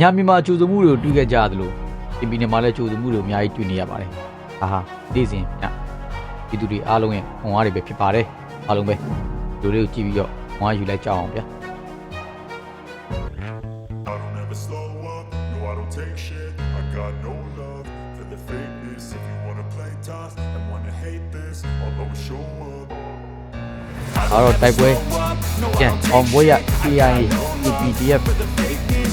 ညာမြန်မာကြိုးစုံမှုတွေကိုတွေ့ခဲ့ကြရတယ်လို့ဒီပြည်နယ်မှာလည်းကြိုးစုံမှုတွေအများကြီးတွေ့နေရပါတယ်။အာဟာဒီစဉ်ညပြည်သူတွေအားလုံးရဲ့ခွန်အားတွေပဲဖြစ်ပါတယ်။အားလုံးပဲလူတွေကိုကြည့်ပြီးတော့ခွန်အားယူလိုက်ကြအောင်ဗျာ I don't ever slow up, no I don't take shit I got no love for the fakeness If you wanna play tough and wanna hate this I'll always show up ။အားတော့တိုက်ပွဲပြန်အောင်ပွဲရ CIA UPDF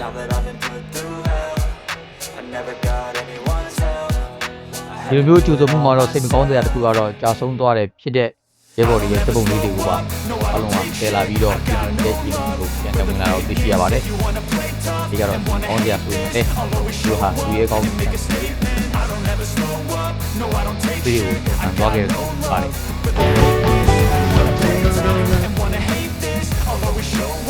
Now that I've been put through hell, I never got anyone's help. I ဒီ had လိုမျိုးကြိုးစုံမှုမှာတော့စိတ်မကောင်းစရာတစ်ခုကတော့ကြာဆုံးသွားတယ်ဖြစ်တဲ့ရဲဘော်တွေရဲ့စပုံလေးတွေကိုပါအလုံးကဆယ်လာပြီးတော့ဒီရဲ့ဒီကိုပြန်တက်ဝင်လာတော့သိရှိရပါတယ်ဒီကတော့ကောင်းစရာဆိုရင်လည်းသူဟာသူရဲ့ကောင်းတဲ့ဒီကိုအန်သွားခဲ့ပါတယ် and wanna hate this, I'll always show up and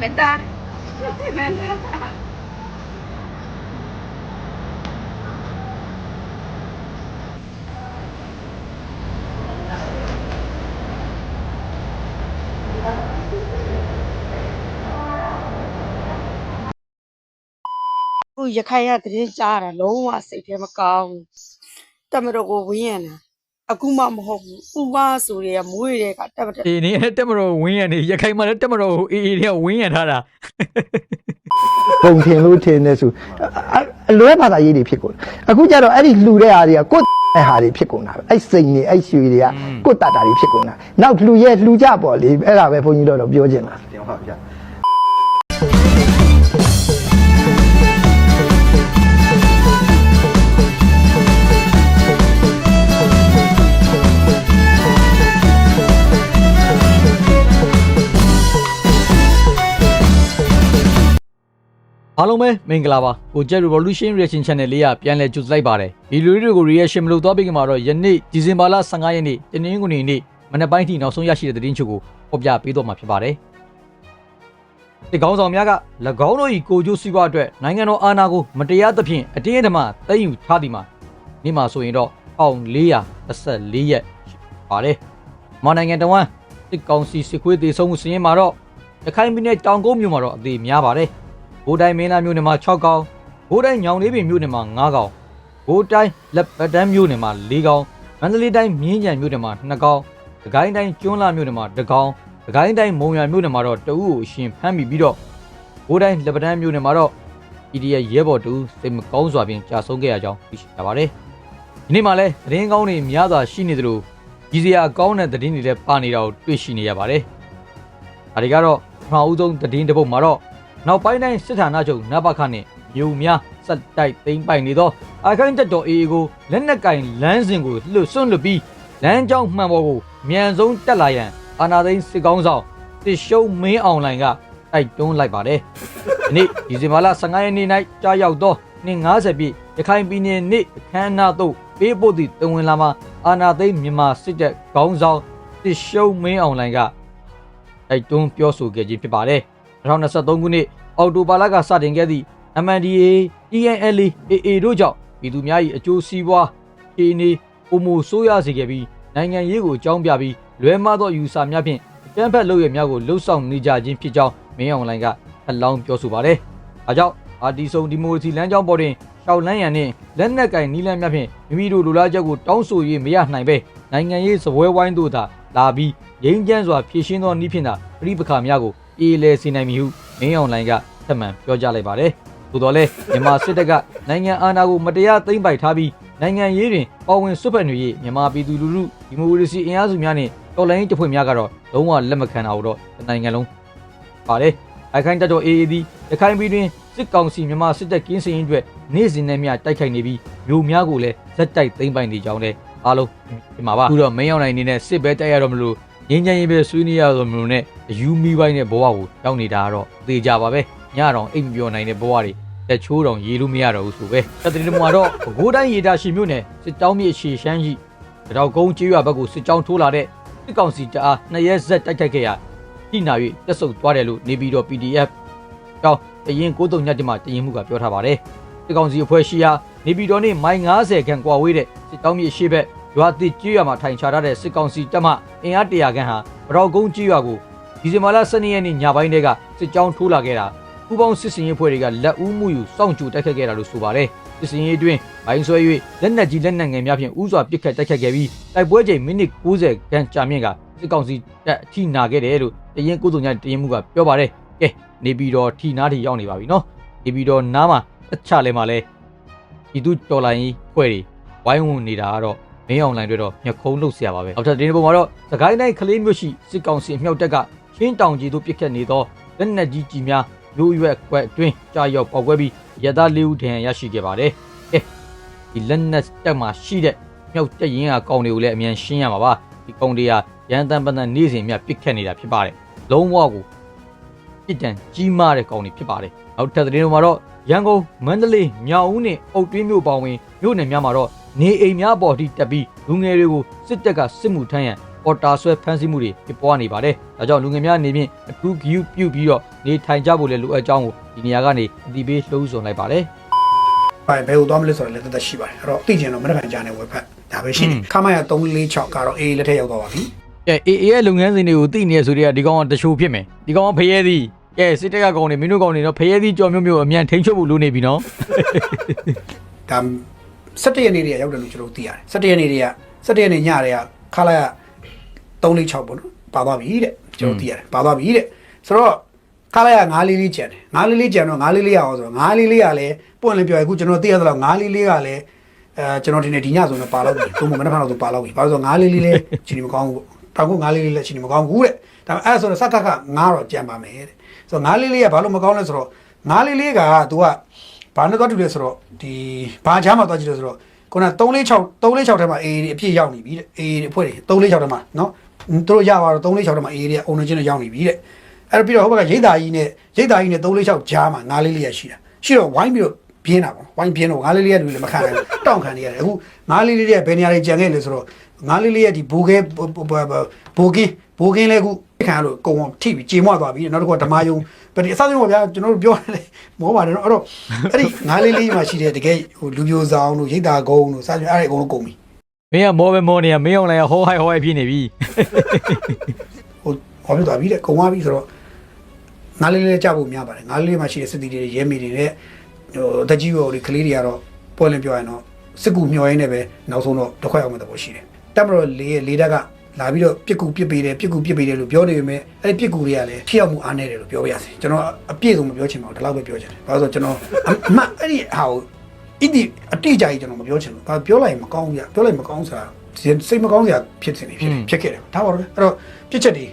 မင်းသားမင်းသားမင်းသားခုရခိုင်ရသတင်း ကြားတာလုံးဝစိတ်ထဲမကောင်းဘူးတမတော်ကိုဝင်းရတာအခုမှမဟုတ်ဘူးဥပဆိုရဲမွေးတဲ့ကတက်မတက်အေးနေတက်မတော်ဝင်းရနေရခိုင်မှာလည်းတက်မတော်ကိုအေးအေးတွေကဝင်းရထားတာပုံထင်လို့ထင်နေဆိုအအလွဲဘာသာရေးတွေဖြစ်ကုန်တယ်အခုကျတော့အဲ့ဒီလှူတဲ့ဟာတွေကကိုယ့်တဲ့ဟာတွေဖြစ်ကုန်တာပဲအဲ့စိန်တွေအဲ့ရွှေတွေကကိုယ့်တတ်တာတွေဖြစ်ကုန်တာနောက်လှူရဲ့လှူကြပေါ့လေအဲ့ဒါပဲဘုန်းကြီးတို့တော့ပြောချင်တာတင်ပါဗျာ အားလုံးပဲမင်္ဂလာပါကိုကျက် Revolution Reaction Channel လေးကပြန်လည်ကြိုဆိုလိုက်ပါတယ်ဒီလူတွေကို reaction မလုပ်သွားပြီးခင်မှာတော့ယနေ့ဒီဇင်ဘာလ15ရက်နေ့တနင်္ဂနွေနေ့မနက်ပိုင်းထိနောက်ဆုံးရရှိတဲ့သတင်းချုပ်ကိုဖော်ပြပေးတော့မှာဖြစ်ပါတယ်ဒီကောင်းဆောင်များက၎င်းတို့၏ကိုကျိုးစီးပွားအတွက်နိုင်ငံတော်အာဏာကိုမတရားသဖြင့်အတင်းအဓမ္မသိမ်းယူထားသည်မှာနေ့မှာဆိုရင်တော့1414ရက်ရှိပါတယ်မွန်နိုင်ငံတော်ဝန်စစ်ကောင်စီစစ်ခွေးတေဆုံးမှုစီးရင်မှာတော့ရခိုင်ပြည်နယ်တောင်ကုန်းမြို့မှာတော့အသေးများပါတယ် ဘိုးတိုင်းမင်းသားမြို့နယ်မှာ6ကောင်ဘိုးတိုင်းညောင်လေးပင်မြို့နယ်မှာ9ကောင်ဘိုးတိုင်းလက်ပတန်းမြို့နယ်မှာ4ကောင်မန္တလေးတိုင်းမြင်းကြံမြို့နယ်မှာ2ကောင်ဒကိုင်းတိုင်းကျွန်းလာမြို့နယ်မှာ1ကောင်ဒကိုင်းတိုင်းမုံရမြို့နယ်မှာတော့တအူးကိုအရှင်ဖမ်းမိပြီးတော့ဘိုးတိုင်းလက်ပတန်းမြို့နယ်မှာတော့ PDF ရဲဘော်တူစိတ်မကောင်းစွာဖြင့်ကြာဆုံးခဲ့ရကြောင်းသိရှိရပါတယ်ဒီနေ့မှလည်းသတင်းကောင်းတွေများစွာရှိနေသလိုကြီးစရာကောင်းတဲ့သတင်းတွေလည်းပါနေတာကိုတွေ့ရှိနေရပါတယ်ဒါတွေကတော့ပထမဦးဆုံးသတင်းတစ်ပုဒ်မှာတော့ နောက်ပိုင်းတိုင်းစစ်ဌာနချုပ်နဘခနဲ့မြို့များစက်တိုက်သိမ်းပိုက်နေသောအခိုင်တက်တော်အေအေကိုလက်နက်ကင်လမ်းစဉ်ကိုလှုပ်စွန့်လွတ်ပြီးလမ်းကြောင်းမှန်ပေါ်ကိုမြန်ဆုံးတက်လာရန်အာနာသိန်းစစ်ကောင်းဆောင်တစ်ရှုံးမင်းအောင်လိုင်ကတိုက်တွန်းလိုက်ပါတယ်။ဒီနေ့ဒီဇင်ဘာလ15ရက်နေ့၌ကြာရောက်သောနှစ်90ပြည့်ရခိုင်ပြည်နယ်နေ့အခမ်းအနားသို့ပေးပို့သည့်တဝင်လာမှာအာနာသိန်းမြန်မာစစ်တပ်ခေါင်းဆောင်တစ်ရှုံးမင်းအောင်လိုင်ကတိုက်တွန်းပြောဆိုခဲ့ခြင်းဖြစ်ပါတယ်။2023ခုနှစ် အောက်တိုဘာလကစတင်ခဲ့သည့် MNDAA, TNLA, AA တို့ကြောင့်ပြည်သူများ၏အကျိုးစီးပွားခြေအနေပုံမှုဆိုးရစေခဲ့ပြီးနိုင်ငံရေးကိုအကြောင်းပြပြီးလွဲမှားသောယူဆများဖြင့်အကြမ်းဖက်လုပ်ရများကိုလှုပ်ဆောင်နေကြခြင်းဖြစ်ကြောင်းမင်းအောင်လှိုင်ကအလောင်းပြောဆိုပါတယ်။ဒါကြောင့်အာတီဆုံဒီမိုကရေစီလမ်းကြောင်းပေါ်တွင်ရှောက်လန်းရန်နှင့်လက်နက်ကင်နီးလန်းများဖြင့်မိမိတို့လူလားချက်ကိုတောင်းဆို၍မရနိုင်ပဲနိုင်ငံရေးစပွဲဝိုင်းတို့သာလာပြီးငြိမ်းချမ်းစွာဖြည့်ရှင်းသောနည်းဖြင့်သာပြိပခါများကို အေးလဲစေနိုင်မည်ဟုမင်းအောင်လှိုင်ကထပ်မံပြောကြားလိုက်ပါတယ်။သို့တော်လည်းမြန်မာစစ်တပ်ကနိုင်ငံအာဏာကိုမတရားသိမ်းပိုက်ထားပြီးနိုင်ငံရေးတွင်ပါဝင်ဆွတ်ဖက်နေ၍မြန်မာပြည်သူလူထုဒီမိုကရေစီအင်အားစုများနှင့်တော်လှန်ရေးတပ်ဖွဲ့များကတော့လုံးဝလက်မခံတာတော့တစ်နိုင်ငံလုံးပါတယ်။အခိုင်တပ်တော် AA သည်ရခိုင်ပြည်တွင်စစ်ကောင်စီမြန်မာစစ်တပ်ကင်းစင်ရေးအတွက်နေ့စဉ်နဲ့မျှတိုက်ခိုက်နေပြီးမျိုးများကိုလည်းဇက်တိုက်သိမ်းပိုက်နေကြောင်းလည်းအားလုံးဒီမှာပါအခုတော့မင်းအောင်နိုင်နေနဲ့စစ်ပဲတိုက်ရတော့မလို့ ငင်းချမ်းရေးပဲဆွေးနွေးရတော့မလို့နဲ့အယူမီပိုင်းတဲ့ဘဝကိုရောက်နေတာကတော့သေကြပါပဲညတော့အိမ်မပြောနိုင်တဲ့ဘဝတွေလက်ချိုးတောင်ရေလို့မရတော့ဘူးဆိုပဲတတိတမွာတော့ဘကိုးတိုင်းရေတာရှိမြို့နယ်စစ်တောင်းမြေရှေရှမ်းရှိတောက်ကုန်းကျေးရွာဘက်ကိုစစ်ကြောင်းထိုးလာတဲ့စစ်ကောင်စီတအားနှစ်ရက်ဆက်တိုက်ခိုက်ခဲ့ရတိနာ၍တက်ဆုပ်သွားတယ်လို့နေပြီးတော့ PDF ကြောင်းတရင်93ညတ်တမှာတရင်မှုကပြောထားပါတယ်စစ်ကောင်စီအဖွဲ့ရှိရာနေပြည်တော်နဲ့မိုင်90ခန့်ကွာဝေးတဲ့စစ်တောင်းမြေရှေ့ဘက် ရွာတိကျေးရွာမှာထိုင်ချထားတဲ့စစ်ကောင်စီတပ်မှအင်အား100ခန့်ဟာဗတော်ကုန်းကျေးရွာကိုဒီဇင်ဘာလ12ရက်နေ့ညပိုင်းတည်းကစစ်ကြောင်းထိုးလာခဲ့တာပူပေါင်းစစ်စင်ရေးဖွဲ့တွေကလက်ဦးမှုယူစောင့်ကြိုတိုက်ခတ်ခဲ့တာလို့ဆိုပါတယ်စစ်စင်ရေးအတွင်းဘိုင်းဆွဲ၍လက်နက်ကြီးလက်နက်ငယ်များဖြင့်ဥစွာပစ်ခတ်တိုက်ခတ်ခဲ့ပြီးတိုက်ပွဲချိန်မိနစ်90ခန့်ကြာမြင့်ကစစ်ကောင်စီတပ်အထိနာခဲ့တယ်လို့တရင်93ညတရင်မှုကပြောပါတယ်ကဲနေပြီးတော့ထီနားထီရောက်နေပါပြီနော်နေပြီးတော့နားမှာအချလဲမှာလဲဤသူတော်လိုင်းဖွဲ့တွေဝိုင်းဝန်းနေတာကတော့ မင်းအောင်လိုင်းတွေတော့ညခုံးလုပ်เสียပါပဲအောက်ထပ်တင်းပုံမှာတော့သခိုင်းတိုင်းကလေးမျိုးရှိစစ်ကောင်စီအမြောက်တပ်ကချင်းတောင်ကြီးတို့ပြစ်ခတ်နေသောလက်နက်ကြီးကြီးများမျိုးရွက်ကွက်အတွင်းကြာရောက်ပေါက်ကွဲပြီးရသားလေးဦးထံရရှိခဲ့ပါတယ်။အဲဒီလက်နက်တပ်မှာရှိတဲ့မြောက်တက်ရင်ကကောင်တွေကိုလည်းအမြန်ရှင်းရမှာပါဒီကောင်တွေကရန်တမ်းပန်းတန်နေ့စဉ်မြပြစ်ခတ်နေတာဖြစ်ပါတယ်။လုံးဝကိုပြစ်ဒဏ်ကြီးမားတဲ့ကောင်တွေဖြစ်ပါတယ်။နောက်ထပ်သတင်းတွေမှာတော့ရန်ကုန်မန္တလေးမြောက်ဦးနဲ့အုတ်တွင်းမြို့ပေါင်းဝင်မြို့နယ်များမှာတော့ နေအိမ်များပေါ်ထိတက်ပြီးလူငယ်တွေကိုစစ်တပ်ကစစ်မှုထမ်းရန်ပေါ်တာဆွဲဖမ်းဆီးမှုတွေဖြစ်ပွားနေပါတယ်ဒါကြောင့်လူငယ်များအနေဖြင့်အထူးဂရုပြုပြီးတော့နေထိုင်ကြဖို့လည်းလိုအပ်ကြောင်းကိုဒီနေရာကနေအတိပေးလှုံ့ဆော်လိုက်ပါတယ်ဘာဘယ်ကိုသွားမလဲဆိုတော့လည်းတသက်ရှိပါတယ်အဲ့တော့သိကျင်တော့မနေ့ကကြာနေဝက်ဖက်ဒါပဲရှိတယ်ခမရ346ကတော့အေးလက်ထက်ရောက်သွားပါပြီကဲအေးအေးရဲ့လုပ်ငန်းစဉ်တွေကိုသိနေရဆိုတဲ့ကဒီကောင်ကတချို့ဖြစ်မယ်ဒီကောင်ကဖရဲသည်ကဲစစ်တပ်ကကောင်နေမင်းတို့ကောင်နေတော့ဖရဲသည်ကြော်မျိုးမျိုးအမြန်ထိန်ချုပ်ဖို့လိုနေပြီနော်ဒါ 17ရက်နေ့တည်းရောက်တယ်လို့ကျွန်တော်တို့သိရတယ်17ရက်နေ့တည်းက17ရက်နေ့ညတည်းကခလာရ346ပေါ့နော်ပါသွားပြီတဲ့ကျွန်တော်သိရတယ်ပါသွားပြီတဲ့ဆိုတော့ခလာရ944ကျန်တယ်944ကျန်တော့944ရအောင်ဆိုတော့944ကလည်းပွင့်လည်းပြောရအခုကျွန်တော်သိရသလောက်944ကလည်းအဲကျွန်တော်ဒီနေ့ဒီညဆိုရင်ပါတော့ပြီသုံးမမနေ့ကဆိုပါတော့ပြီဘာလို့ဆို944လည်းချီနေမကောင်းဘူးပေါ့တောင်ကု944လည်းချီနေမကောင်းဘူးတဲ့ဒါပေမဲ့အဲ့ဆိုတော့စက်ကက9တော့ကြံပါမယ်တဲ့ဆိုတော့944ကဘာလို့မကောင်းလဲဆိုတော့944က तू က ဘာနဲ့သွားတူလဲဆိုတော့ဒီဘာချမ်းမှာသွားကြည့်လို့ဆိုတော့ခုန346 346ထဲမှာ AA တွေအပြည့်ရောက်နေပြီတဲ့ AA တွေအဖွဲ့တွေ346ထဲမှာနော်သူတို့ရပါတော့346ထဲမှာ AA တွေအုံနေချင်းတွေရောက်နေပြီတဲ့အဲ့တော့ပြီးတော့ဟိုဘက်ကရိတ်သားကြီးနဲ့ရိတ်သားကြီးနဲ့346ကြားမှာ9လေးလေးရရှိတာရှိတော့ဝိုင်းပြီးတော့ပြင်းတာပေါ့ဝိုင်းပြင်းတော့9လေးလေးရလူလည်းမခံနိုင်ဘူးတောင့်ခံနေရတယ်အခု9လေးလေးရဲ့ဘယ်နေရာတွေကြံခဲ့လဲဆိုတော့9လေးလေးရဲ့ဒီဘိုးကဲဘိုးကင်းဘိုးကင်းလဲအခု ခံရလို့ကုံအောင်ထိပြီးကြေမွသွားပြီနောက်တစ်ခုကဓမာယုံဗတိအစဆုံးပါဗျာကျွန်တော်တို့ပြောရတယ်မောပါတယ်နော်အဲ့တော့အဲ့ဒီငါးလေးလေးမှာရှိတဲ့တကယ်ဟိုလူပြိုဆောင်တို့ရိတ်တာကုန်းတို့စသဖြင့်အဲ့ဒါအကုန်လုံးကုန်ပြီမင်းကမောပဲမောနေရမင်းအောင်လည်းဟောဟိုက်ဟောဟိုက်ဖြစ်နေပြီဟိုဟောပြသွားပြီတဲ့ကုန်သွားပြီဆိုတော့ငါးလေးလေးကြောက်ဖို့များပါတယ်ငါးလေးလေးမှာရှိတဲ့စစ်တီတွေရဲမီတွေနဲ့ဟိုတကြီးရောတွေကလေးတွေကတော့ပွဲလင်းပြောရရင်တော့စစ်ကူမျောရင်းနဲ့ပဲနောက်ဆုံးတော့တစ်ခွက်အောင်မဲ့သဘောရှိတယ်တက်မတော်လေးရဲ့လေးတက်က လာပြီးတော့ပြစ်ကူပြစ်ပေးတယ်ပြစ်ကူပြစ်ပေးတယ်လို့ပြောနေပေမဲ့အဲ့ဒီပြစ်ကူတွေကလည်းထိရောက်မှုအားနည်းတယ်လို့ပြောပြရစီကျွန်တော်အပြည့်စုံမပြောချင်ပါဘူးဒီလောက်ပဲပြောချင်တယ်ဘာလို့လဲဆိုတော့ကျွန်တော်အမှတ်အဲ့ဒီဟာကိုဣတိအတိအကျကြီးကျွန်တော်မပြောချင်ဘူးဘာပြောလိုက်ရင်မကောင်းဘူးပြပြောလိုက်ရင်မကောင်းစားစိတ်မကောင်းစရာဖြစ်နေဖြစ်တယ်ဖြစ်ခဲ့တယ်ဒါပါတော့အဲ့တော့ပြစ်ချက်တွေ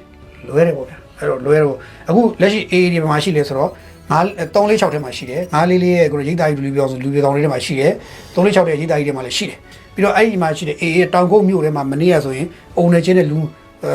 လွဲတယ်ပေါ့ဗျာအဲ့တော့လွဲတော့အခုလက်ရှိ AA ဒီမှာရှိလဲဆိုတော့ငါ346ထဲမှာရှိတယ်944ရဲ့ကိုရိတ်သားကြီးလူပြောဆိုလူပြောကောင်လေးထဲမှာရှိတယ်346ရဲ့ရိတ်သားကြီးထဲမှာလည်းရှိတယ် ပြီးတော့အဲ့ဒီမှာရှိတဲ့ AA တောင်ကုန်းမြို့ထဲမှာမနေ့ကဆိုရင်အုံနေချင်းတဲ့လူအဲ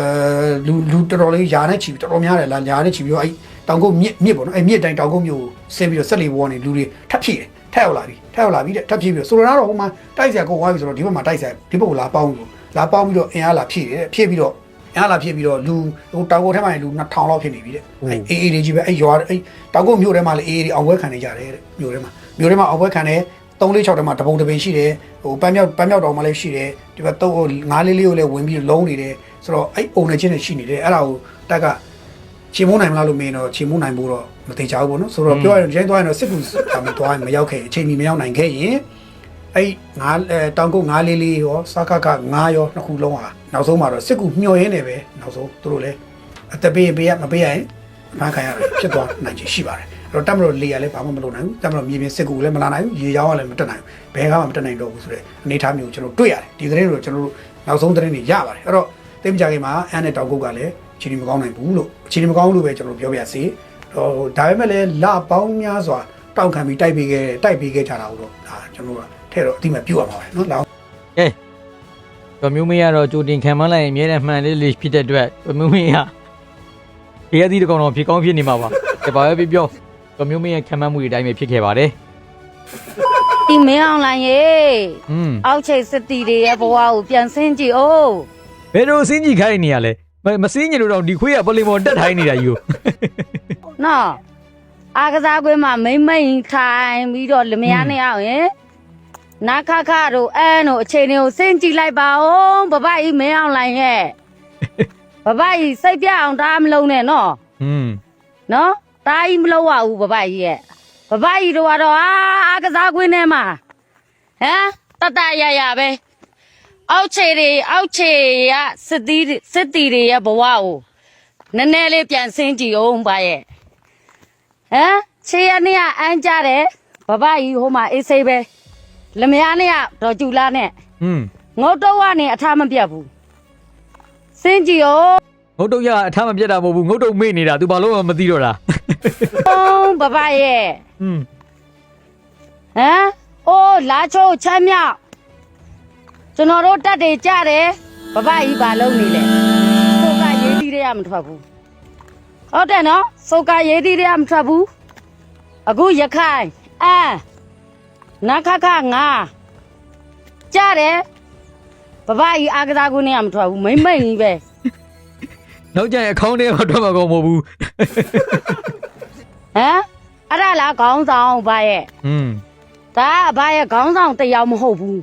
လူလူတော်တော်လေးယာနဲ့ချီပြီးတော်တော်များတယ်လားယာနဲ့ချီပြီးတော့အဲ့တောင်ကုန်းမြစ်မြစ်ပေါ့နော်အဲ့မြစ်တိုင်းတောင်ကုန်းမြို့ကိုဆင်းပြီးတော့ဆက်လီဘောကနေလူတွေထပ်ဖြည့်တယ်ထပ်ရောက်လာပြီထပ်ရောက်လာပြီတဲ့ထပ်ဖြည့်ပြီးတော့ဆိုတော့တော့ဟိုမှာတိုက်ဆရာကိုဝိုင်းပြီဆိုတော့ဒီဘက်မှာတိုက်ဆရာဒီဘက်ကိုလာပေါင်းလို့လာပေါင်းပြီးတော့အင်အားလာဖြည့်တယ်ဖြည့်ပြီးတော့အင်အားလာဖြည့်ပြီးတော့လူဟိုတောင်ကုန်းထဲမှာလူ2000လောက်ဖြစ်နေပြီတဲ့အဲ့အေးအေးတွေကြီးပဲအဲ့ရွာအဲ့တောင်ကုန်းမြို့ထဲမှာလည်းအေးအေးတွေအောင်ပွဲခံနေကြတယ်တဲ့မြို့ထဲမှာမြို့ထဲမှာအောင်ပွဲခံတယ် 346ထဲမှာတပုံတပင်ရှိတယ်ဟိုပန်းမြောက်ပန်းမြောက်တော်မှာလည်းရှိတယ်ဒီဘက်တော့9လေးလေးကိုလည်းဝင်ပြီးလုံးနေတယ်ဆိုတော့အဲ့အုံနေချင်းတွေရှိနေတယ်အဲ့ဒါကိုတက်ကချေမုန်းနိုင်မလားလို့မင်းတော့ချေမုန်းနိုင်ဖို့တော့မသေးချဘူးပေါ့နော်ဆိုတော့ပြောရရင်ရိုင်းသွားရင်တော့စစ်ကူကမသွားရင်မရောက်ခဲ့အချိန်မီမရောက်နိုင်ခဲ့ရင်အဲ့ငါအဲတောင်ကုတ်9လေးလေးရောစကားက9ရောနှစ်ခုလုံးဟာနောက်ဆုံးမှာတော့စစ်ကူမျှော်ရင်းနေပဲနောက်ဆုံးသူတို့လည်းအသက်ပေးပေးရမပေးရရင်ဖန်ခံရတယ်ဖြစ်သွားနိုင်ချေရှိပါတယ်အဲ့ တော့တက်မလို့လေရလည်းဘာမှမလုပ်နိုင်ဘူးတက်မလို့မြေပြင်စစ်ကူလည်းမလာနိုင်ဘူးရေရောင်းကလည်းမတက်နိုင်ဘူးဘယ်ကမှမတက်နိုင်တော့ဘူးဆိုတဲ့အနေအထားမျိုးကိုကျွန်တော်တွေ့ရတယ်ဒီသတင်းတွေကိုကျွန်တော်တို့နောက်ဆုံးသတင်းတွေရပါတယ်အဲ့တော့သိမကြခင်မှာအန်နဲ့တောင်ကုတ်ကလည်းချီနီမကောင်းနိုင်ဘူးလို့ချီနီမကောင်းဘူးလို့ပဲကျွန်တော်ပြောပြရစီဟိုဒါပေမဲ့လည်းလပေါင်းများစွာတောက်ခံပြီးတိုက်ပေးခဲ့တိုက်ပေးခဲ့ကြတာတော့ဒါကျွန်တော်တို့ကထဲတော့အတိမပြုတ်ရမှာပဲเนาะလော ကဲတော်မျိုးမင်းကတော့ကြိုတင်ခံမလိုက်ရင်အမြဲတမ်းမှန်လေးလေးဖြစ်တဲ့အတွက်တော်မျိုးမင်းကဖရဲသည်တကောင်တော့ဖြစ်ကောင်းဖြစ်နေမှာပါကဲဘာပဲပြော တော်မျိုးမင်းရဲ့ခံမှန်းမှုတွေအတိုင်းပဲဖြစ်ခဲ့ပါတယ် ဒီမင်းအောင်လိုင်းရေ อืม အောက်ချိတ်စတီတွေရဲ့ဘဝကိုပြန်ဆင်းကြည့်အောင် ဘယ်လိုစင်းကြီးခိုင်းနေရလဲမမစင်းကြီးလို့တော့ဒီခွေးကပလင်ပေါ်တက်ထိုင်းနေတာယူ နော်အာကစားကွင်းမှာမိမ့်မိန်ထိုင်ပြီးတော့လမယားနေအောင်ရင်နာခခတို့အန်းတို့အချိန်တွေကိုဆင်းကြည့်လိုက်ပါဦးဘဘကြီးမင်းအောင်လိုင်းရဲ့ဘဘကြီးစိတ်ပြအောင်ဒါမလုံးနဲ့နော် อืม နော် တာကြီးမလုံးရဘူးဘဘကြီးရဲ့ဘဘကြီးတို့ကတော့အာအာကစားကွင်းထဲမှာဟမ်တတရရပဲအောက်ခြေတွေအောက်ခြေရစစ်တီးစစ်တီတွေရဲ့ဘဝကိုနည်းနည်းလေးပြန်ဆင်းကြည့်အောင်ပါရဲ့ဟမ်ခြေရနေကအန်းကြတယ်ဘဘကြီးဟိုမှာအေးစိပဲလမယားနေကတော့ကျူလာနဲ့อืมငုတ်တော့ကနေအထားမပြတ်ဘူးစင်းကြည့်အော င် ငုတ်တုတ်ရအထမပြတ်တာမဟုတ်ဘူးငုတ်တုတ်မေ့နေတာ तू ဘာလို့မှမသိတော့တာ အောင်ဘဘရဲ့ อืม ဟမ်အိုးလာချိုးချမ်းမြောက်ကျွန်တော်တို့တက်တွေကြတယ်ဘဘကြီးဘာလုပ်နေလဲစုကရေးသီးတွေကမထွက်ဘူးဟုတ်တယ်နော်စုကရေးသီးတွေကမထွက်ဘူးအခုရခိုင်အမ်နခခငါကြတယ်ဘ ဘဘကြီးအားကစားကွင်းထဲကမထွက်ဘူးမိမ့်မိတ်ကြီးပဲ နောက်ကျရင်အကောင့်ထဲမှာထွက်မှာကောမဟုတ်ဘူးဟမ်အဲ့ဒါလားခေါင်းဆောင်ဘရဲ့อืมဒါအဘရဲ့ခေါင်းဆောင်တစ်ယောက်မဟုတ်ဘူး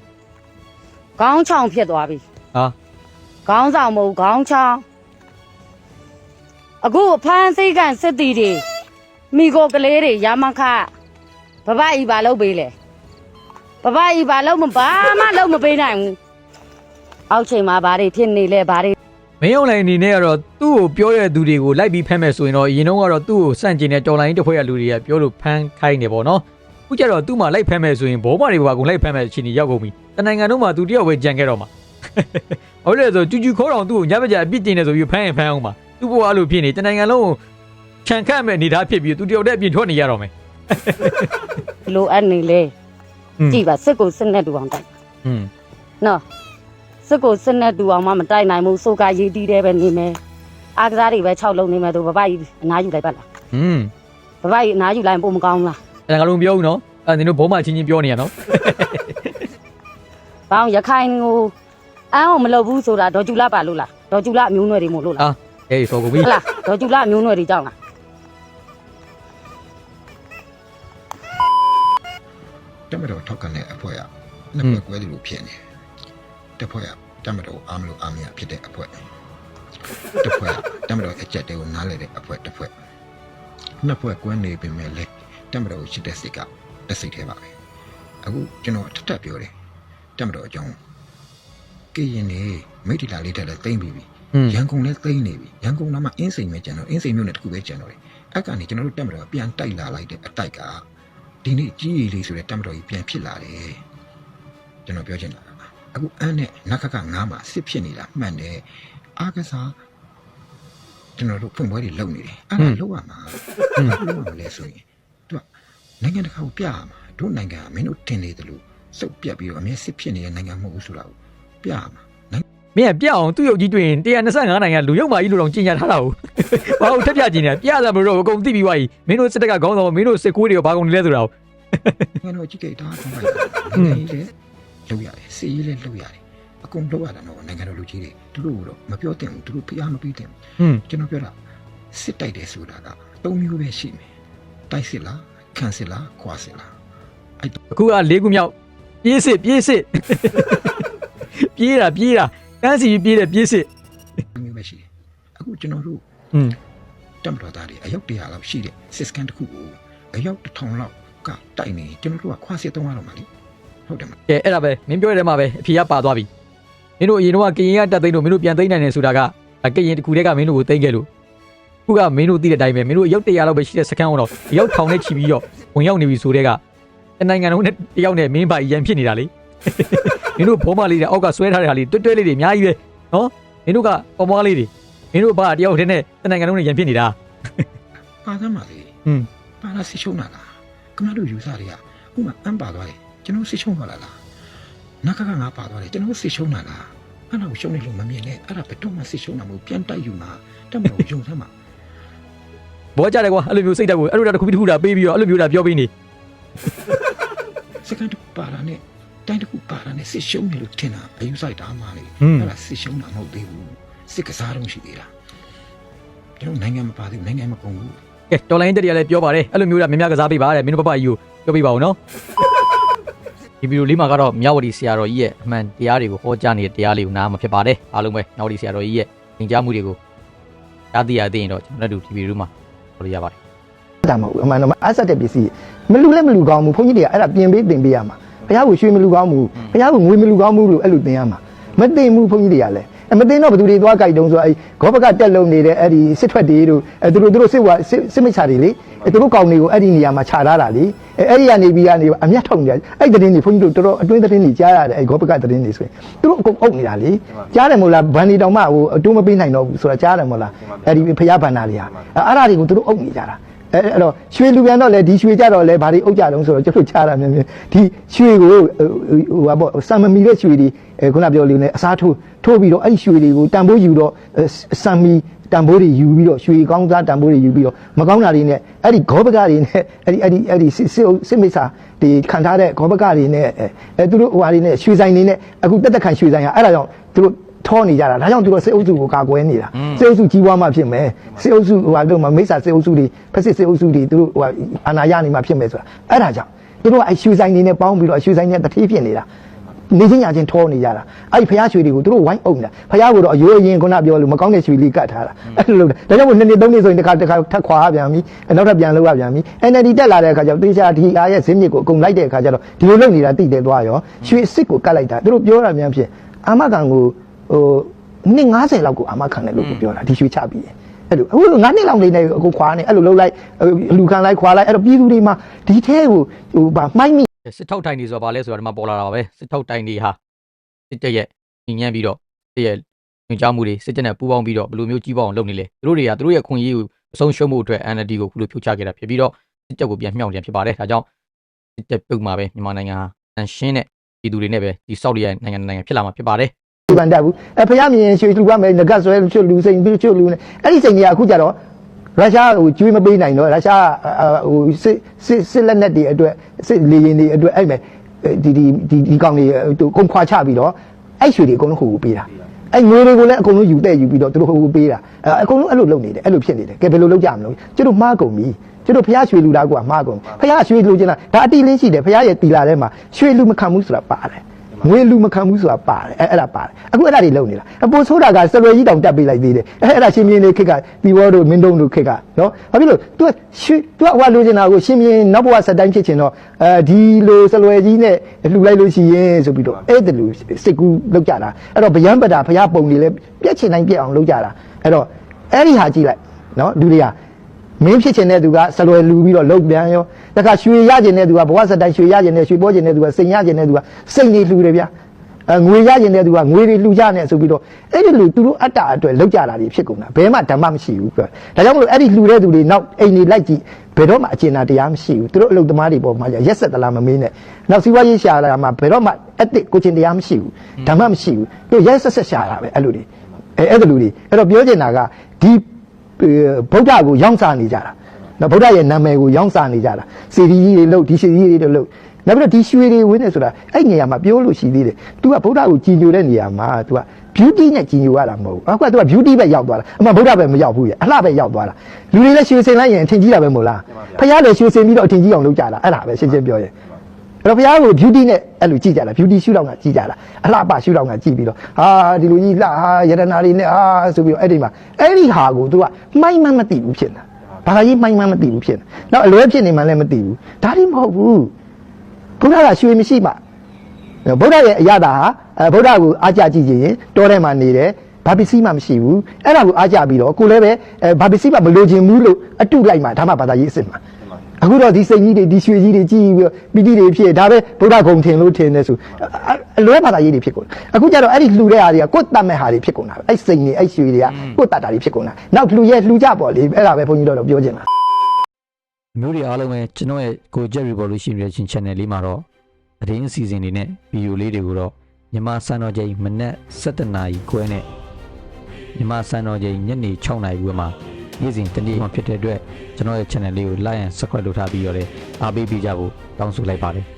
ခေါင်းချောင်ဖြစ်သွားပြီဟာခေါင်းဆောင်မဟုတ်ခေါင်းချောင်အခုဖမ်းစိတ်ကန်စစ်တီတွေမိကိုကလေးတွေရမခဘဘကြီးဘာလုပ်ပေးလဲဘဘကြီးဘာလုပ်မဘာမှလုပ်မပေးနိုင်ဘူးအောက်ချိန်မှာဘာတွေဖြစ်နေလဲဘာတွေ မင်းအောင်လိုင်အနေနဲ့ကတော့သူ့ကိုပြောတဲ့သူတွေကိုလိုက်ပြီးဖမ်းမယ်ဆိုရင်တော့အရင်တော့ကတော့သူ့ကိုစန့်ကျင်တဲ့တော်လိုင်းတစ်ဖွဲ့ကလူတွေကပြောလို့ဖမ်းခိုင်းနေပေါ့နော်ခုကျတော့သူ့မှာလိုက်ဖမ်းမယ်ဆိုရင်ဘောမတွေပါကုန်လိုက်ဖမ်းမယ်အချိန်ကြီးရောက်ကုန်ပြီတနိုင်ငံလုံးမှာသူတယောက်ပဲကြံခဲ့တော့မှာဟုတ်လေဆိုကျူကျူခေါ်တော်သူ့ကိုညဘကြအပြစ်တင်နေဆိုပြီးဖမ်းရင်ဖမ်းအောင်ပါသူ့ဘဝလိုဖြစ်နေတနိုင်ငံလုံးကိုခြံခတ်မဲ့အနေသားဖြစ်ပြီးသူတယောက်တည်းပြင်ထွက်နေရတော့မယ်လိုအပ်နေလေကြည်ပါစစ်ကိုစစ်နဲ့တူအောင်တိုက်อืมနော် စစ်ကိုစစ်နဲ့တူအောင်မှမတိုက်နိုင်ဘူးစိုးကရေးတီးတယ်ပဲနေမယ်အားကစားတွေပဲ၆လုံးနေမယ်သူဘဘကြီးအနားယူလိုက်ပါလားอืมဘဘကြီးအနားယူလိုက်ရင်ပုံမကောင်းဘူးလားတနိုင်ငံလုံးပြောဦးနော်အဲ့ဒါနင်တို့ဘောမချင်းချင်းပြောနေရနော်ဘာအောင်ရခိုင်ကိုအမ်းအောင်မလုပ်ဘူးဆိုတာဒေါ်ကျူလာပါလို့လားဒေါ်ကျူလာအမျိုးနွယ်တွေမို့လို့လားအာဟေးဆိုကုန်ပြီဟုတ်လားဒေါ်ကျူလာအမျိုးနွယ်တွေကြောင့်လားတက်မတော်ထောက်ကန်တဲ့အဖွဲ့ကနှစ်ဖွဲ့ကွဲတယ်လို့ဖြစ်နေတယ် တစ်ဖွဲ့ကတက်မတော်အားမလို့အားမရဖြစ်တဲ့အဖွဲ့တစ်ဖွဲ့ကတက်မတော်အကြက်တွေကိုနားလဲတဲ့အဖွဲ့တစ်ဖွဲ့နှစ်ဖွဲ့ကွဲနေပေမဲ့လည်းတက်မတော်ကိုချစ်တဲ့စိတ်ကတစ်စိတ်တည်းပါပဲအခုကျွန်တော်ထပ်ထပ်ပြောတယ်တက်မတော်အကြောင်းကရင်နေမိတ္တိလာလေးတက်လည်းသိမ့်ပြီးပြီอืมရန်ကုန်လည်းသိမ့်နေပြီရန်ကုန်မှာအင်းစိန်ပဲကျန်တော့အင်းစိန်မြို့နယ်တစ်ခုပဲကျန်တော့တယ်အဲ့ကနေကျွန်တော်တို့တက်မတော်ကပြန်တိုက်လာလိုက်တဲ့အတိုက်ကဒီနေ့ကြီးရီလေးဆိုတဲ့တက်မတော်ကြီးပြန်ဖြစ်လာတယ်ကျွန်တော်ပြောချင်တာက အခုအန်းနဲ့နခကငားမှာစစ်ဖြစ်နေတာမှန်တယ်အားကစားကျွန်တော်တို့ဖွင့်ပွဲတွေလုပ်နေတယ်အဲ့ဒါလုပ်ရမှာလုပ်ရမလဲဆိုရင်သူကနိုင်ငံတကာကိုပြရမှာတို့နိုင်ငံကမင်းတို့တင်နေတယ်လို့စုပ်ပြတ်ပြီးတော့အမြဲစစ်ဖြစ်နေတဲ့နိုင်ငံမဟုတ်ဘူးဆိုတာကိုပြရမှာမင်းကပြအောင်သူ့ရုပ်ကြီးတွေ့ရင်125နိုင်ငံလူရုပ်မာကြီးလူတော်ကြီးညာထားတာကိုဘာလို့ထက်ပြကြည့်နေလဲပြရမလို့အကုန်သိပြီးွားကြီးမင်းတို့စစ်တပ်ကခေါင်းဆောင်မင်းတို့စစ်ကိုးတွေကဘာကုန်နေလဲဆိုတာကိုငါတို့ကြည့်ကြတာကောင်းပါလားနိုင်ငံကြီး လည်းလုပ်ရတယ်စီရေးလည်းလုပ်ရတယ်အကုန်လုပ်ရတာတော့နိုင်ငံတော်လူကြီးတွေသူတို့ကတော့မပြောတင်ဘူးသူတို့ဖျားမပြီးတင်ဘူးဟွန်းကျွန်တော်ပြောတာစစ်တိုက်တယ်ဆိုတာက၃မျိုးပဲရှိမယ်တိုက်စစ်လားခံစစ်လားခွာစစ်လားအခုက၄ခုမြောက်ပြေးစစ်ပြေးစစ်ပြေးတာပြေးတာတန်းစီပြေးတယ်ပြေးစစ်၃မျိုးပဲရှိတယ်အခုကျွန်တော်တို့ဟွန်းတက်မတော်သားတွေအယောက်100လောက်ရှိတဲ့စစ်စကန်တစ်ခုကိုအယောက်1000လောက်ကတိုက်နေကျွန်တော်တို့ကခွာစစ်သုံးရတော့မှာလေ ဟုတ်တယ်မလားကဲအဲ့ဒါပဲမင်းပြောရတဲ့မှာပဲအဖြေကပါသွားပြီမင်းတို့အရင်တော့ကရင်ကတက်သိန်းတို့မင်းတို့ပြန်သိမ်းနိုင်တယ်ဆိုတာကကရင်တခုတည်းကမင်းတို့ကိုသိမ်းခဲ့လို့ခုကမင်းတို့သိတဲ့အတိုင်းပဲမင်းတို့အယောက်100လောက်ပဲရှိတဲ့စကန်တော့အယောက်1000နဲ့ချီပြီးတော့ဝင်ရောက်နေပြီဆိုတဲ့ကတနိုင်ငံလုံးနဲ့တယောက်နဲ့မင်းပါရန်ဖြစ်နေတာလေမင်းတို့ဘောမလေးတွေအောက်ကဆွဲထားတဲ့ဟာလေးတွဲတွဲလေးတွေအများကြီးပဲနော်မင်းတို့ကပေါ်မွားလေးတွေမင်းတို့ဘာတယောက်တည်းနဲ့တနိုင်ငံလုံးနဲ့ရန်ဖြစ်နေတာပါသမ်းပါလေဟွန်းပါလာစစ်ရှုံးတာလားခမတို့ယူစားတွေကဥမာအမ်းပါသွားတယ် ကျွန်တော်စစ်ရှုံးသွားလားလားနခကငါပါသွားတယ်ကျွန်တော်စစ်ရှုံးတာလားအဲ့ဒါကိုရှုံးနေလို့မမြင်နဲ့အဲ့ဒါဘယ်တော့မှစစ်ရှုံးတာမဟုတ်ပြန်တိုက်ယူမှာတက်မလို့ယုံစမ်းမှာဘောကြတယ်ကွာအဲ့လိုမျိုးစိတ်ဓာတ်ကိုအဲ့လိုတစ်ခုတစ်ခုတာပေးပြီးတော့အဲ့လိုမျိုးတာပြောပေးနေစကန်တစ်ခုပါလာနဲ့တိုင်းတစ်ခုပါလာနဲ့စစ်ရှုံးနေလို့ထင်တာအယူဆိုင်တာမှလေဟွန်းအဲ့ဒါစစ်ရှုံးတာမဟုတ်သေးဘူးစစ်ကစားတော့ရှိသေးတာကျွန်တော်နိုင်ငံမပါသေးဘူးနိုင်ငံမကုန်ဘူးကဲတော်လိုင်းတက်ရလည်းပြောပါတယ်အဲ့လိုမျိုးတာများများကစားပေးပါတဲ့မင်းတို့ပပကြီးကိုပြောပေးပါဦးနော် ဒီဗီဒီယိုလေးမှာကတော့မြောက်ဝတီဆရာတော်ကြီးရဲ့အမှန်တရားတွေကိုဟောကြားနေတဲ့တရားလေးကိုနားမှာဖြစ်ပါတယ်အားလုံးပဲမြောက်ဝတီဆရာတော်ကြီးရဲ့သင်ကြားမှုတွေကိုကြားသိရသေးရင်တော့ကျွန်တော်တို့ဒီဗီဒီယိုမှာဟောလို့ရပါတယ်တာမဟုတ်ဘူးအမှန်တော့အဆက်တဲ့ပစ္စည်းမလူလည်းမလူကောင်းဘူးဘုန်းကြီးတွေကအဲ့ဒါပြင်ပေးတင်ပေးရမှာဘုရားကိုရွှေမလူကောင်းဘူးဘုရားကိုငွေမလူကောင်းဘူးလို့အဲ့လိုတင်ရမှာမတင်ဘူးဘုန်းကြီးတွေကလည်း အမတင်တော့ဘယ်သူတွေသွားကြိုက်တုံးဆိုအဲ့ဂောဘကတက်လုံနေတဲ့အဲ့ဒီစစ်ထွက်တွေတို့အဲ့သူတို့သူတို့စစ်ဝါစစ်စစ်မိတ်ချတွေလေအဲ့သူတို့ကောင်းတွေကိုအဲ့ဒီနေရာမှာခြာထားတာလေအဲ့အဲ့ဒီကနေပြီးကနေအမျက်ထုတ်နေတယ်အဲ့သတင်းတွေဘုန်းကြီးတို့တော်တော်အတွင်းသတင်းတွေကြားရတယ်အဲ့ဂောဘကသတင်းတွေဆိုရင်သူတို့အကုန်အုပ်နေတာလေကြားတယ်မို့လားဗန်ဒီတောင်မှဟိုအတိုးမပေးနိုင်တော့ဘူးဆိုတာကြားတယ်မို့လားအဲ့ဒီဖျားဗန္နာတွေဟာအဲ့အဲ့ဒါတွေကိုသူတို့အုပ်နေကြတာ အဲအဲ့တော့ရွှေလူပြန်တော့လေဒီရွှေကြတော့လေဘာတွေအုပ်ကြတုံးဆိုတော့ကျုပ်တို့ချတာမြင်မြင်ဒီရွှေကိုဟိုဟိုဟာပေါ့စံမမီတဲ့ရွှေတွေအဲခုနပြောလို့ねအစားထိုးထိုးပြီးတော့အဲ့ဒီရွှေတွေကိုတန်ဖိုးယူတော့စံမီတန်ဖိုးတွေယူပြီးတော့ရွှေကောင်းစားတန်ဖိုးတွေယူပြီးတော့မကောင်းတာတွေနဲ့အဲ့ဒီဂောဘကတွေနဲ့အဲ့ဒီအဲ့ဒီအဲ့ဒီစစ်စစ်စစ်မိတ်ဆာဒီခံထားတဲ့ဂောဘကတွေနဲ့အဲအဲသူတို့ဟိုဟာတွေနဲ့ရွှေဆိုင်တွေနဲ့အခုတက်တက်ခံရွှေဆိုင်ကအဲ့ဒါကြောင့်သူတို့ ထောနေကြတာဒါကြောင့်သူတို့စစ်အုပ်စုကိုကာကွယ်နေတာစစ်အုပ်စုကြီးပွားမှဖြစ်မယ်စစ်အုပ်စုဟိုဟာတို့မှာမိစ္ဆာစစ်အုပ်စုတွေဖက်စစ်စစ်အုပ်စုတွေသူတို့ဟိုဟာအာဏာရနေမှဖြစ်မယ်ဆိုတာအဲ့ဒါကြောင့်သူတို့ကအဲ့ရွှေဆိုင်တွေနဲ့ပေါင်းပြီးတော့ရွှေဆိုင်နဲ့တတိဖြစ်နေတာနေချင်းညာချင်းထောနေကြတာအဲ့ဒီဖျားရွှေတွေကိုသူတို့ဝိုင်းအုံတာဖျားကိုတော့အယိုးအရင်ခုနပြောလို့မကောင်းတဲ့ရွှေလေးကတ်ထားတာအဲ့လိုလုပ်တယ်ဒါကြောင့်မို့နှစ်နှစ်သုံးနှစ်ဆိုရင်တစ်ခါတစ်ခါထပ်ခွာရပြန်ပြီနောက်ထပ်ပြန်လုပ်ရပြန်ပြီ NLD တက်လာတဲ့အခါကျတော့တေချာဒီအားရဲ့ဇင်းမြစ်ကိုအကုန်လိုက်တဲ့အခါကျတော့ဒီလိုလုပ်နေတာတိတယ်သွားရောရွှေစစ်ကိုကတ်လိုက်တာသူတို့ပြောတာများဖြစ်အာမခံကို ဟိုနှစ်90လောက်ကိုအာမခံတယ်လို့ပြောတာဒီရွှေချပြီးအဲ့လိုအခု9နှစ်လောက်နေနေအခုခွာနေအဲ့လိုလုပ်လိုက်လူခံလိုက်ခွာလိုက်အဲ့တော့ပြည်သူတွေမှာဒီထဲကိုဟိုဗာမှိုက်မိစစ်ထောက်တိုင်တွေဆိုတာဘာလဲဆိုတာဒီမှာပေါ်လာတာပါပဲစစ်ထောက်တိုင်တွေဟာစစ်တပ်ရဲ့ညဉ့်ညမ်းပြီးတော့စစ်ရဲ့ညွှန်ကြားမှုတွေစစ်တပ်နဲ့ပူးပေါင်းပြီးတော့ဘယ်လိုမျိုးကြီးပေါအောင်လုပ်နေလဲသူတို့တွေကသူတို့ရဲ့ခွင့်ရေးကိုအဆုံးရှုံးမှုအတွက် NLD ကိုခုလိုဖြုတ်ချခဲ့တာဖြစ်ပြီးတော့စစ်တပ်ကိုပြန်မြှောက်ပြန်ဖြစ်ပါတယ်ဒါကြောင့်စစ်တပ်ပြုတ်မှာပဲမြန်မာနိုင်ငံဟာတန်ရှင်းတဲ့ပြည်သူတွေနဲ့ပဲဒီဆောက်လီရဲ့နိုင်ငံနိုင်ငံဖြစ်လာမှာဖြစ်ပါတယ်ဒီ ပန်တက်ဘူးအဖျားမြင်ရွှေလူကမယ်ငကတ်ဆွဲချွတ်လူစိန်ပြီးချွတ်လူနဲ့အဲ့ဒီစိန်ကြီးကအခုကြတော့ရုရှားဟိုကျွေးမပေးနိုင်တော့ရုရှားဟိုစစ်စစ်စစ်လက်နက်တွေအတွက်စစ်လေရင်တွေအတွက်အဲ့မဲ့ဒီဒီဒီဒီကောင်တွေကုန်ခွာချပြီးတော့အဲ့ရွှေတွေအကုန်လုံးဟိုကိုပေးတာအဲ့ငွေတွေကိုလည်းအကုန်လုံးယူတဲ့ယူပြီးတော့သူတို့ဟိုကိုပေးတာအကုန်လုံးအဲ့လိုလုပ်နေတယ်အဲ့လိုဖြစ်နေတယ်ကဲဘယ်လိုလုပ်ကြမလို့ကျတို့မှားကုန်ပြီကျတို့ဖျားရွှေလူသားကမှားကုန်ဖျားရွှေလူချင်းလားဒါအတိလင်းရှိတယ်ဖျားရဲ့တီလာထဲမှာရွှေလူမခံဘူးဆိုတာပါတယ် ငွေလူမခံဘူးဆိုတာပါတယ်အဲအဲ့ဒါပါတယ်အခုအဲ့ဒါတွေလုံနေတာအပိုဆိုးတာကစလွယ်ကြီးတောင်တက်ပေးလိုက်သေးတယ်အဲအဲ့ဒါရှင်မြင်းလေးခက်ကဒီဘောတို့မင်းတုံးတို့ခက်ကနော်ဘာဖြစ်လို့ तू ရွှေ तू ဟိုလိုချင်တာကိုရှင်မြင်းနောက်ဘဝဆက်တိုင်းဖြစ်ချင်တော့အဲဒီလိုစလွယ်ကြီးနဲ့လှူလိုက်လို့ရှိရင်ဆိုပြီးတော့အဲ့ဒါလူစိတ်ကူးလောက်ကြတာအဲ့တော့ဗျံပတာဖျားပုံတွေလည်းပြက်ချင်တိုင်းပြက်အောင်လုပ်ကြတာအဲ့တော့အဲ့ဒီဟာကြည့်လိုက်နော်လူတွေက မင်းဖြစ်ချင်တဲ့သူကစလွယ်လူပြီးတော့လုတ်ပြန်ရောတခါရွှေရချင်တဲ့သူကဘဝစတိုင်ရွှေရချင်တဲ့ရွှေပေါ်ချင်တဲ့သူကစိန်ရချင်တဲ့သူကစိတ်တွေလှူတယ်ဗျာအဲငွေရချင်တဲ့သူကငွေတွေလှူကြနေဆိုပြီးတော့အဲ့ဒီလူသူတို့အတ္တအတွက်လုတ်ကြတာတွေဖြစ်ကုန်တာဘယ်မှဓမ္မမရှိဘူးပြောဒါကြောင့်မလို့အဲ့ဒီလှူတဲ့သူတွေနောက်အိမ်တွေလိုက်ကြည့်ဘယ်တော့မှအကျဉ်းတရားမရှိဘူးသူတို့အလုပ်သမားတွေပေါ်မှာရက်ဆက်သလားမမေးနဲ့နောက်စီးပွားရေးရှာလာမှာဘယ်တော့မှအတစ်ကိုချင်းတရားမရှိဘူးဓမ္မမရှိဘူးသူရက်ဆက်ဆက်ရှာတာပဲအဲ့လိုတွေအဲအဲ့ဒီလူတွေအဲ့တော့ပြောချင်တာကဒီ ဗုဒ္ဓကိုရောင်းစားနေကြတာ နော်ဗုဒ္ဓရဲ့နာမည်ကိုရောင်းစားနေကြတာစီရီကြီးတွေလို့ဒီစီရီကြီးတွေလို့နောက်ပြီးတော့ဒီရွှေတွေဝင်းနေဆိုတာအဲ့နေရာမှာပြောလို့ရှိသေးတယ်။ तू ကဗုဒ္ဓကိုကြည်ညိုတဲ့နေရာမှာ तू က beauty နဲ့ကြည်ညိုရတာမဟုတ်ဘူး။အခုက तू က beauty ပဲရောက်သွားတာ။အမှဗုဒ္ဓပဲမရောက်ဘူးရဲ့။အလှပဲရောက်သွားတာ။လူတွေလည်းရွှေစင်လိုက်ရင်အထင်ကြီးတာပဲမို့လား။ဖခင်လည်းရွှေစင်ပြီးတော့အထင်ကြီးအောင်လုပ်ကြတာ။အဲ့ဒါပဲရှင်းရှင်းပြောရင်။အဲ့ တော့ဘုရားကို beauty နဲ့အဲ့လိုကြည့်ကြတာ beauty ရှုထောင့်ကကြည့်ကြတာအလှပရှုထောင့်ကကြည့်ပြီးတော့ဟာဒီလိုကြီးလှဟာယတနာတွေနဲ့ဟာဆိုပြီးတော့အဲ့ဒီမှာအဲ့ဒီဟာကို तू ကမိုင်းမှမသိဘူးဖြစ်နေတာဘာသာရေးမိုင်းမှမသိဘူးဖြစ်နေနောက်အလွဲဖြစ်နေမှလည်းမသိဘူးဒါတွေမဟုတ်ဘူးဘုရားကရွှေမရှိမှဗုဒ္ဓရဲ့အရသာဟာအဲဗုဒ္ဓကိုအားကြကြည့်ရင်တောထဲမှာနေတယ်ဘာပစ္စည်းမှမရှိဘူးအဲ့ဒါကိုအားကြပြီးတော့ကိုလည်းပဲအဲဘာပစ္စည်းမှမလိုချင်ဘူးလို့အတုလိုက်မှဒါမှဘာသာရေးအစ်စ်မှာ အခုတော့ဒီစိတ်ကြီးတွေဒီရွှေကြီးတွေကြည်ပြီးတော့ပီတိတွေဖြစ်ဒါပဲဗုဒ္ဓဂုံထင်လို့ထင်နေဆိုအအလွဲဘာသာရေးတွေဖြစ်ကုန်အခုကျတော့အဲ့ဒီလှူတဲ့ဟာတွေကကိုယ်တတ်မဲ့ဟာတွေဖြစ်ကုန်တာပဲအဲ့စိတ်တွေအဲ့ရွှေတွေကကိုယ်တတ်တာတွေဖြစ်ကုန်တာနောက်လှူရဲ့လှူကြပေါ့လေအဲ့ဒါပဲဘုန်းကြီးတို့တော့ပြောချင်တာမျိုးတွေအားလုံးပဲကျွန်တော်ရဲ့ကိုကြက် revolution reaction channel လေးမှာတော့သတင်းအစီအစဉ်တွေနဲ့ဗီဒီယိုလေးတွေကိုတော့မြန်မာစံတော်ချိန်မနက်7:00နာရီခွဲနဲ့မြန်မာစံတော်ချိန်ညနေ6:00နာရီခွဲမှာ နေ့စဉ်တနေ့မှဖြစ်တဲ့အတွက်ကျွန်တော်ရဲ့ channel လေးကို like and subscribe လုပ်ထားပြီးတော့လည်းအားပေးပေးကြဖို့တောင်းဆိုလိုက်ပါတယ်